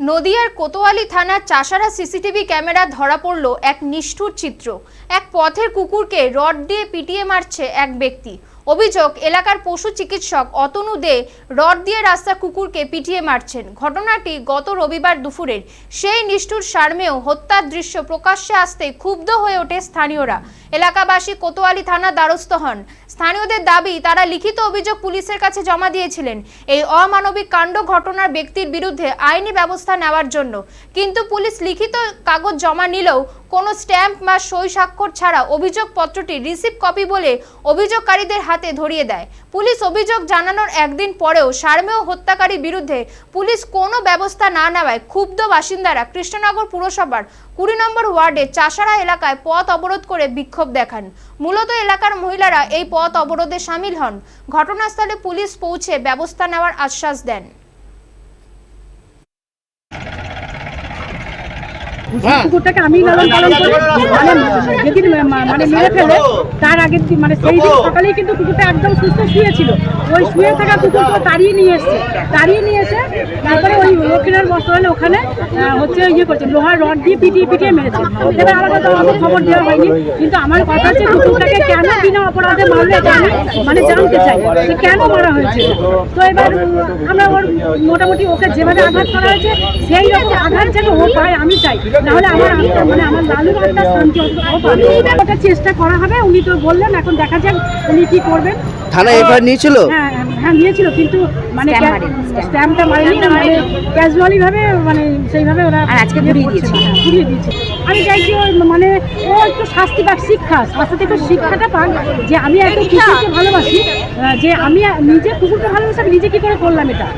নদিয়ার কোতোয়ালি থানার Chashara CCTV camera ধরা পড়ল এক নিষ্ঠুর চিত্র। এক পথের কুকুরকে রড দিয়ে পিটিয়ে মারছে এক ব্যক্তি। অভিযোগ, এলাকার পশু চিকিৎসক অতনু দে রড দিয়ে রাস্তা কুকুরকে পিটিয়ে মারছেন। ঘটনাটি গত রবিবার দুপুরের। সেই নিষ্ঠুর সার্মেও হত্যার দৃশ্য প্রকাশ্যে আসতে ক্ষুব্ধ হয়ে ওঠে স্থানীয়রা। এলাকাবাসী কোতোয়ালি থানার দ্বারস্থ হন। স্থানীয়দের দাবি, তারা লিখিত অভিযোগ পুলিশের কাছে জমা দিয়েছিলেন। এই অমানবিক কাণ্ড ঘটনার ব্যক্তির বিরুদ্ধে আইনি ব্যবস্থা নেওয়ার জন্য। কিন্তু পুলিশ লিখিত কাগজ জমা নিলেও কোনো স্ট্যাম্প বা সই স্বাক্ষর ছাড়া অভিযোগপত্রটি রিসিভ কপি বলে অভিযোগকারীদের হাতে ধরিয়ে দেয়। পুলিশ অভিযোগ জানানোর একদিন পরেও সার্মেয় হত্যাকারী বিরুদ্ধে পুলিশ কোনো ব্যবস্থা না নেওয়ায় ক্ষুব্ধ বাসিন্দারা কৃষ্ণনগর পুরসভার কুড়ি নম্বর ওয়ার্ডে চাষারা এলাকায় পথ অবরোধ করে বিক্ষোভ দেখান। মূলত এলাকার মহিলারা এই পথ অবরোধে সামিল হন। ঘটনাস্থলে পুলিশ পৌঁছে ব্যবস্থা নেওয়ার আশ্বাস দেন। কুকুরটাকে আমি লালন ওই ওখানে হচ্ছে ইয়ে করছে, লোহার রড দিয়ে পিটিয়ে পিটিয়ে মেরেছে। এবার আমার কথা অত খবর দেওয়া হয়নি, কিন্তু আমার কথা হচ্ছে কুকুরটাকে কেন বিনা অপরাধে মারলে আমি মানে জানতে চাই, যে কেন মারা হয়েছে? তো এবার আমরা ওর মোটামুটি ওকে যেভাবে আঘাত করা হয়েছে, সেই রকম আঘাত যেন ও পায়, আমি চাই। নাহলে আমার মানে আমার লালুর আত্মা শান্তি ওটা চেষ্টা করা হবে, উনি তো বললেন, এখন দেখা যাক উনি কি করবেন। থানা এফআইআর নিয়েছিল? হ্যাঁ হ্যাঁ নিয়েছিল কিন্তু মানে স্ট্যাম্পটা মারেনি মানে ক্যাজুয়ালি ভাবে মানে সেইভাবে ওরা আর আজকে ইয়ে ঘুরিয়ে দিয়েছে। হ্যাঁ, ঘুরিয়ে দিয়েছে। আমি চাইছি মানে ও একটু শাস্তি পাক শিক্ষা। শাস্তি থেকে শিক্ষাটা পাক যে আমি একটা কুকুরকে ভালোবাসি যে আমি নিজে কুকুরকে ভালোবাসি আমি নিজে কি করে করলাম এটা?